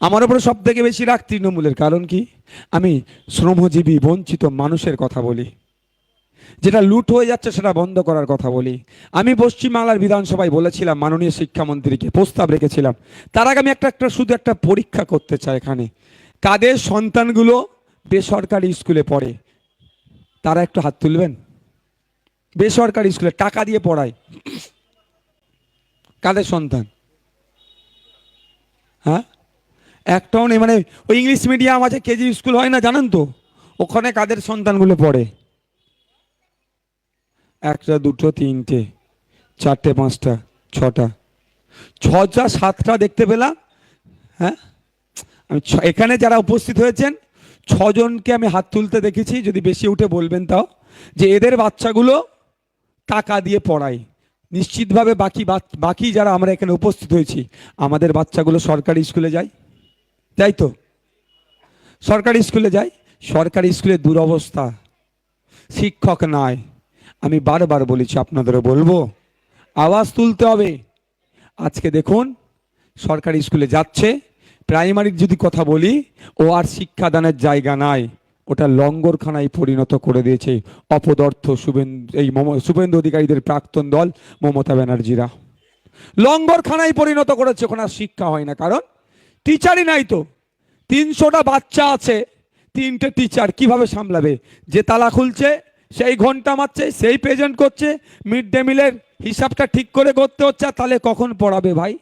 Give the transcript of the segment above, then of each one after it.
আমার উপরে সব থেকে বেশি রাগ তৃণমূলের। কারণ কি? আমি শ্রমজীবী, বঞ্চিত মানুষের কথা বলি। যেটা লুট হয়ে যাচ্ছে সেটা বন্ধ করার কথা বলি। আমি পশ্চিমবাংলার বিধানসভায় বলেছিলাম, মাননীয় শিক্ষামন্ত্রীকে, প্রস্তাব রেখেছিলাম। তার আগে আমি একটা একটা শুধু একটা পরীক্ষা করতে চাই এখানে। কাদের সন্তানগুলো বেসরকারি স্কুলে পড়ে? তারা একটু হাত তুলবেন? বেসরকারি স্কুলে টাকা দিয়ে পড়ায়। কাদের সন্তান? হ্যাঁ? একটাও নেই মানে ওই ইংলিশ মিডিয়াম আছে, কেজি স্কুল হয় না, জানেন তো? ওখানে কাদের সন্তানগুলো পড়ে? একটা, দুটো, তিনটে, চারটে, পাঁচটা, ছটা। ছটা, সাতটা দেখতে পেলাম হ্যাঁ? আমি এখানে যারা উপস্থিত হয়েছেন, ছজনকে আমি হাত তুলতে দেখেছি, যদি বেশি উঠে বলবেন তাও, যে এদের বাচ্চাগুলো টাকা দিয়ে পড়াই নিশ্চিতভাবে বাকি বাকি যারা আমরা এখানে উপস্থিত হয়েছি, আমাদের বাচ্চাগুলো সরকারি স্কুলে যায়। যাই তো। সরকারি স্কুলে যাই, সরকারি স্কুলে দুরবস্থা। শিক্ষক নাই। আমি বারবার বলেছি, আপনাদেরও বলব, আওয়াজ তুলতে হবে। আজকে দেখুন, সরকারি স্কুলে যাচ্ছে। প্রাইমারির যদি কথা বলি, ও আর শিক্ষাদানের জায়গা নাই। ওটা লঙ্গরখানায় পরিণত করে দিয়েছে অপদর্থ শুভেন্দু, এই শুভেন্দু অধিকারীদের প্রাক্তন দল মমতা ব্যানার্জিরা। লঙ্গরখানায় পরিণত করেছে, ওখানে শিক্ষা হয় না। কারণ টিচারই নাই তো। তিনশোটা বাচ্চা আছে, তিনটে টিচার কীভাবে সামলাবে? যে তালা খুলছে, সেই ঘণ্টা মারছে, সেই প্রেজেন্ট করছে মিড ডে মিলের হিসাবটা ঠিক করে করতে হচ্ছে তাহলে কখন পড়াবে ভাই?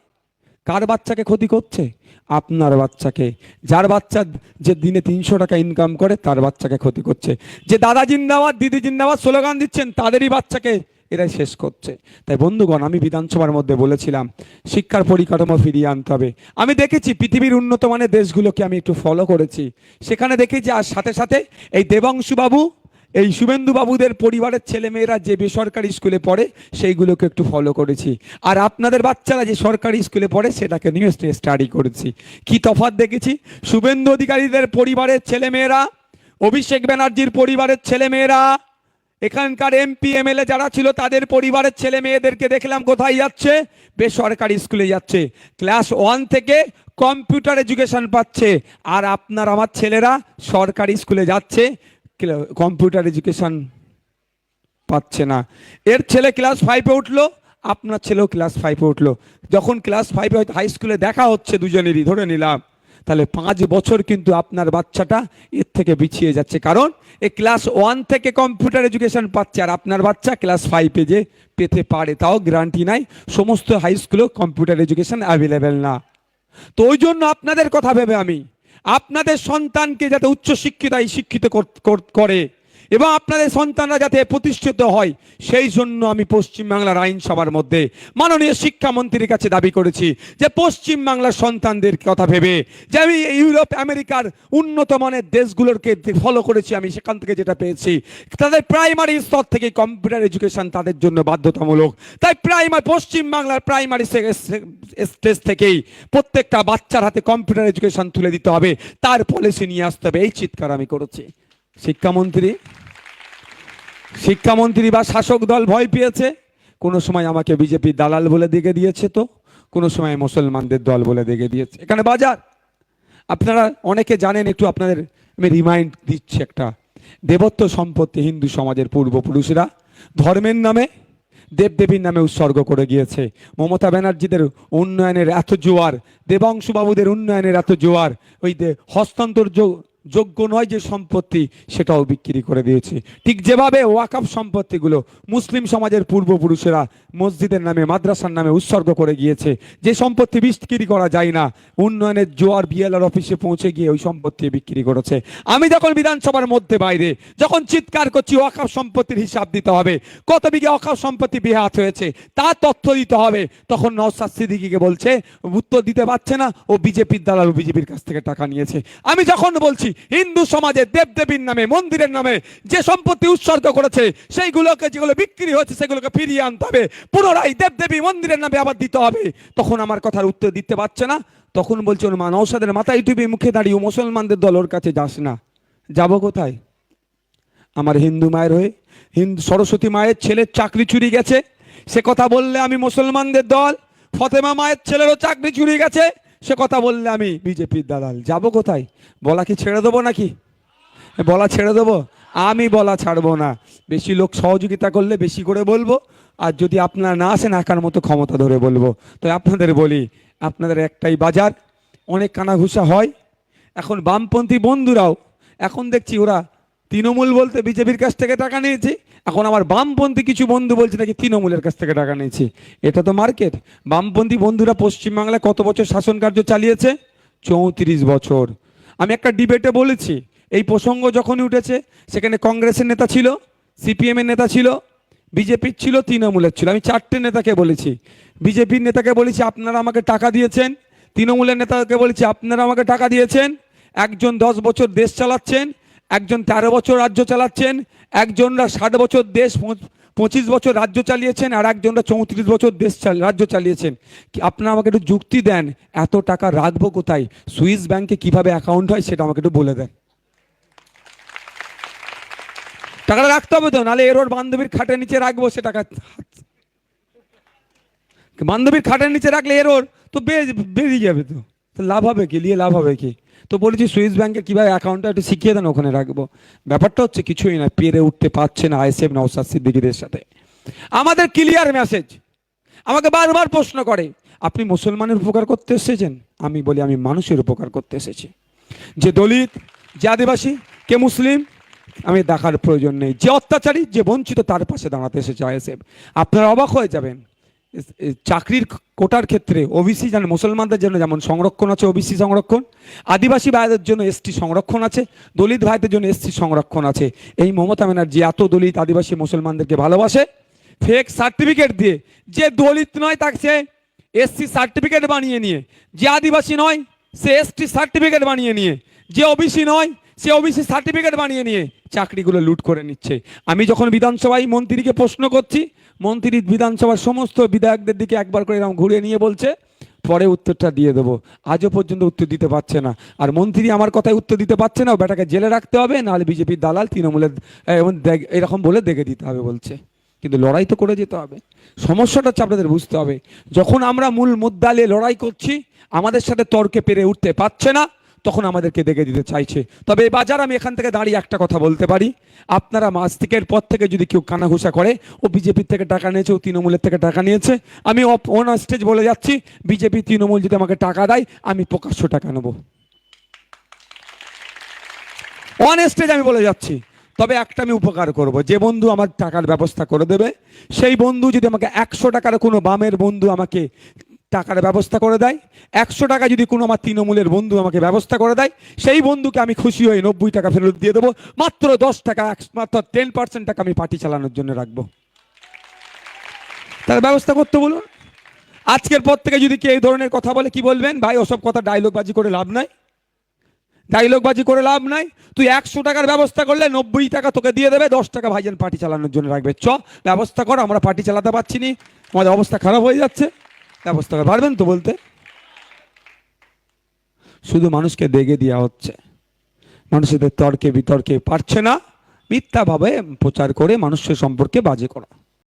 কার বাচ্চাকে ক্ষতি করছে? আপনার বাচ্চাকে। যার বাচ্চা যে দিনে তিনশো টাকা ইনকাম করে, তার বাচ্চাকে ক্ষতি করছে। যে দাদা জিন্দাবাদ, দিদি জিন্দাবাদ, স্লোগান দিচ্ছেন, তাদেরই বাচ্চাকে এরাই শেষ করছে। তাই বন্ধুগণ, আমি বিধানসভার মধ্যে বলেছিলাম, শিক্ষার পরিকাঠামো ফিরিয়ে আনতে হবে। আমি দেখেছি পৃথিবীর উন্নত মানের দেশগুলোকে আমি একটু ফলো করেছি। সেখানে দেখেছি আর সাথে সাথে এই দেবাংশু বাবু, এই শুভেন্দু বাবুদের পরিবারের ছেলেমেয়েরা যে বেসরকারি স্কুলে পড়ে, সেইগুলোকে একটু ফলো করেছি। আর আপনাদের বাচ্চারা যে সরকারি স্কুলে পড়ে, সেটাকে নিয়ে স্টাডি করেছি। কি তফাত দেখেছি? শুভেন্দু অধিকারীদের পরিবারের ছেলেমেয়েরা, অভিষেক ব্যানার্জির পরিবারের ছেলেমেয়েরা এখানকার এমপি, এমএলএ যারা ছিল, তাদের পরিবারের ছেলে মেয়েদেরকে দেখলাম কোথায় যাচ্ছে? বেসরকারি স্কুলে যাচ্ছে। ক্লাস ওয়ান থেকে কম্পিউটার এডুকেশন পাচ্ছে। আর আপনার আমার ছেলেরা সরকারি স্কুলে যাচ্ছে কম্পিউটার এডুকেশন পাচ্ছে না। এর ছেলে ক্লাস ফাইভে উঠল, আপনার ছেলেও ক্লাস ফাইভে উঠল। যখন ক্লাস ফাইভে হয়তো হাই স্কুলে দেখা হচ্ছে দুজনেরই, ধরে নিলাম। তাহলে পাঁচ বছর কিন্তু আপনার বাচ্চাটা এর থেকে পিছিয়ে যাচ্ছে। কারণ এ ক্লাস ওয়ান থেকে কম্পিউটার এডুকেশন পাচ্ছে আর আপনার বাচ্চা ক্লাস ফাইভে যে পেতে পারে, তাও গ্যারান্টি নাই। সমস্ত হাই স্কুলেও কম্পিউটার এডুকেশন অ্যাভেলেবেল না। তো ওই জন্য আপনাদের কথা ভেবে আমি, আপনাদের সন্তানকে যাতে উচ্চশিক্ষিতায় শিক্ষিত কর- এবং আপনাদের সন্তানরা যাতে প্রতিষ্ঠিত হয়, সেই জন্য আমি পশ্চিমবাংলার আইনসভার মধ্যে মাননীয় শিক্ষামন্ত্রীর কাছে দাবি করেছি যে পশ্চিমবাংলার সন্তানদের কথা ভেবে যে আমি ইউরোপ, আমেরিকার উন্নত মানের দেশগুলোকে ফলো করেছি, আমি সেখান থেকে যেটা পেয়েছি, তাদের প্রাইমারি স্তর থেকে কম্পিউটার এডুকেশন তাদের জন্য বাধ্যতামূলক। তাই প্রাইমারি পশ্চিমবাংলার প্রাইমারি স্টেজ থেকেই প্রত্যেকটা বাচ্চার হাতে কম্পিউটার এডুকেশন তুলে দিতে হবে, তার পলিসি নিয়ে আসতে হবে, এই চিৎকার আমি করেছি। শিক্ষামন্ত্রী? শিক্ষামন্ত্রী বা শাসক দল ভয় পেয়েছে। কোনো সময় আমাকে বিজেপি দালাল বলে দেখে দিয়েছে তো। কোনো সময় মুসলমানদের দল বলে দেখে দিয়েছে। এখানে বাজার। আপনারা অনেকে জানেন, একটু আপনাদের আমি রিমাইন্ড দিচ্ছি একটা। দেবত্ব সম্পত্তি হিন্দু সমাজের পূর্বপুরুষরা ধর্মের নামে, দেবদেবীর নামে উৎসর্গ করে গিয়েছে। মমতা ব্যানার্জিদের উন্নয়নের এত জোয়ার দেবাংশুবাবুদের উন্নয়নের এত জোয়ার, ওই হস্তান্তর যোগ্য নয় যে সম্পত্তি, সেটাও বিক্রি করে দিয়েছে। ঠিক যেভাবে ওয়াকাফ সম্পত্তিগুলো মুসলিম সমাজের পূর্বপুরুষেরা মসজিদের নামে, মাদ্রাসার নামে উৎসর্গ করে গিয়েছে, যে সম্পত্তি বিক্রি করা যায় না, উন্নয়নের জোয়ার বিএলআর অফিসে পৌঁছে গিয়ে ওই সম্পত্তি বিক্রি করেছে। আমি যখন বিধানসভার মধ্যে বাইরে, যখন চিৎকার করছি, ওয়াকাফ সম্পত্তির হিসাব দিতে হবে, কত বিঘে অকাফ সম্পত্তি বিহাত হয়েছে, তা তথ্য দিতে হবে, তখন নওসাদ সিদ্দিকিকে বলছে, উত্তর দিতে পারছে না, ও বিজেপির দালাল বিজেপির কাছ থেকে টাকা নিয়েছে। আমি যখন বলছি হিন্দু সমাজে দেবদেবীর নামে, মন্দিরের নামে যে সম্পত্তি উৎসর্গ করেছে, সেইগুলোকে যেগুলো বিক্রি হয়েছে, সেগুলোকে ফিরিয়ে আনতে হবে। পুনরায় দেবদেবী মন্দিরের নামে আবার দিতে হবে। তখন আমার কথার উত্তর দিতে পারছে না। তখন বলছে ওর নৌসাদের মাথায় টুপি মুখে দাঁড়িয়ে মুসলমানদের দল ওর কাছে যাস না। যাব কোথায়? আমার হিন্দু মায়ের হয়ে, হিন্দু সরস্বতী মায়ের ছেলের চাকরি চুরি গেছে। সে কথা বললে আমি মুসলমানদের দল, ফতেমা মায়ের ছেলেরও চাকরি চুরি গেছে। সে কথা বললে আমি বিজেপির দালাল। যাব কোথায়? বলা কি ছেড়ে দেবো নাকি? বলা ছেড়ে দেবো? আমি বলা ছাড়বো না। বেশি লোক সহযোগিতা করলে বেশি করে বলব। আর যদি আপনারা না আসেন, একার মতো ক্ষমতা ধরে বলব। তো আপনাদের বলি, আপনাদের একটাই বাজার, অনেক কানাঘুষা হয়। এখন বামপন্থী বন্ধুরাও, এখন দেখছি ওরা তৃণমূল বলতে বিজেপির কাছ থেকে টাকা নিয়েছে। এখন আমার বামপন্থী কিছু বন্ধু বলছে নাকি তৃণমূলের কাছ থেকে টাকা নিয়েছি। এটা তো মার্কেট। বামপন্থী বন্ধুরা পশ্চিমবাংলায় কত বছর শাসন কার্য চালিয়েছে? চৌত্রিশ বছর। আমি একটা ডিবেটে বলেছি, এই প্রসঙ্গ যখনই উঠেছে, সেখানে কংগ্রেসের নেতা ছিল, সিপিএমের নেতা ছিল, বিজেপির ছিল, তৃণমূলের ছিল। আমি চারটে নেতাকে বলেছি। বিজেপির নেতাকে বলেছি, আপনারা আমাকে টাকা দিয়েছেন। তৃণমূলের নেতাকে বলেছি, আপনারা আমাকে টাকা দিয়েছেন। একজন দশ বছর দেশ চালাচ্ছেন, একজন তেরো বছর রাজ্য চালাচ্ছেন একজনরা ষাট বছর দেশ, পঁচ- পঁচিশ বছর রাজ্য চালিয়েছেন আর একজনরা চৌত্রিশ বছর দেশ রাজ্য চালিয়েছেন। আপনারা আমাকে একটু যুক্তি দেন, এত টাকা রাখব কোথায়? সুইস ব্যাংকে কীভাবে অ্যাকাউন্ট হয় সেটা আমাকে একটু বলে দেন। টাকাটা রাখতে হবে তো, নাহলে এর ওর বান্ধবীর খাটের নিচে রাখব সে টাকা। বান্ধবীর খাটের নিচে রাখলে এর ওর তো বেরিয়ে যাবে তো লাভ হবে কি? নিয়ে লাভ হবে কি? তো বলেছি, সুইস ব্যাংকে কীভাবে অ্যাকাউন্টটা একটু শিখিয়ে দেন, ওখানে রাখব। ব্যাপারটা হচ্ছে কিছুই না, পেরে উঠতে পারছে না আইএসএফ নওসাদ সিদ্দিকিদের সাথে। আমাদের ক্লিয়ার মেসেজ আমাকে বারবার প্রশ্ন করে, আপনি মুসলমানের উপকার করতে এসেছেন? আমি বলি, আমি মানুষের উপকার করতে এসেছি। যে দলিত, যে আদিবাসী, কে মুসলিম, আমি দেখার প্রয়োজন নেই। যে অত্যাচারী, যে বঞ্চিত, তার পাশে দাঁড়াতে এসেছে আইএসএফ। আপনারা অবাক হয়ে যাবেন চাকরির কোটার ক্ষেত্রে ওবিসি জানেন মুসলমানদের জন্য যেমন সংরক্ষণ আছে ওবিসি সংরক্ষণ, আদিবাসী ভাইদের জন্য এসটি সংরক্ষণ আছে, দলিত ভাইদের জন্য এসটি সংরক্ষণ আছে। এই মমতা ব্যানার্জি এত দলিত আদিবাসী মুসলমানদেরকে ভালোবাসে ফেক সার্টিফিকেট দিয়ে, যে দলিত নয় তাকে সে এসসি সার্টিফিকেট বানিয়ে নিয়ে, যে আদিবাসী নয় সে এসটি সার্টিফিকেট বানিয়ে নিয়ে, যে ওবিসি নয় সে ওবিসি সার্টিফিকেট বানিয়ে নিয়ে চাকরিগুলো লুট করে নিচ্ছে। আমি যখন বিধানসভায় মন্ত্রীকে প্রশ্ন করছি, মন্ত্রী বিধানসভার সমস্ত বিধায়কদের দিকে একবার করে এরকম ঘুরে নিয়ে বলছে, পরে উত্তরটা দিয়ে দেবো। আজও পর্যন্ত উত্তর দিতে পারছে না। আর মন্ত্রী আমার কথায় উত্তর দিতে পারছে না বেটাকে জেলে রাখতে হবে, নাহলে বিজেপির দালাল তৃণমূলের এরকম বলে দেখে দিতে হবে বলছে। কিন্তু লড়াই তো করে যেতে হবে। সমস্যাটা হচ্ছে আপনাদের বুঝতে হবে। যখন আমরা মূল মুদ্দালে লড়াই করছি, আমাদের সাথে তর্কে পেরে উঠতে পারছে না তখন আমাদেরকে দেখে দিতে চাইছে। তবে এই বাজার আমি এখান থেকে দাঁড়িয়ে একটা কথা বলতে পারি, আপনারা মাস্তিকের পর থেকে যদি কেউ কানাঘুষা করে, ও বিজেপির থেকে টাকা নিয়েছে, ও তৃণমূলের থেকে টাকা নিয়েছে, আমি অন স্টেজ বলে যাচ্ছি, বিজেপি তৃণমূল যদি আমাকে টাকা দেয়, আমি প্রকাশ্য টাকা নেব। অন স্টেজ আমি বলে যাচ্ছি, তবে একটা আমি উপকার করব, যে বন্ধু আমার টাকার ব্যবস্থা করে দেবে, সেই বন্ধু যদি আমাকে একশো টাকার কোনো বামের বন্ধু আমাকে টাকার ব্যবস্থা করে দেয়। একশো টাকা যদি কোনো আমার তৃণমূলের বন্ধু আমাকে ব্যবস্থা করে দেয়, সেই বন্ধুকে আমি খুশি হয়ে নব্বই টাকা ফেরত দিয়ে দেবো। মাত্র দশ টাকা মাত্র টেন পার্সেন্ট টাকা আমি পার্টি চালানোর জন্য রাখব। তার ব্যবস্থা করতে বলুন। আজকের পর থেকে যদি কেউ এই ধরনের কথা বলে, কি বলবেন? ভাই, ওসব কথা ডায়লগ বাজি করে লাভ নাই। ডায়লগ বাজি করে লাভ নাই। তুই একশো টাকার ব্যবস্থা করলে নব্বই টাকা তোকে দিয়ে দেবে, দশ টাকা ভাইজান পার্টি চালানোর জন্য রাখবে। চ, ব্যবস্থা কর, আমরা পার্টি চালাতে পারছি নি। আমাদের অবস্থা খারাপ হয়ে যাচ্ছে। ব্যবস্থা করে। পারবেন তো বলতে? শুধু মানুষকে দেগে দেওয়া হচ্ছে। মানুষের তর্কে বিতর্কে পারছে না। মিথ্যাভাবে প্রচার করে মানুষের সম্পর্কে বাজে করা।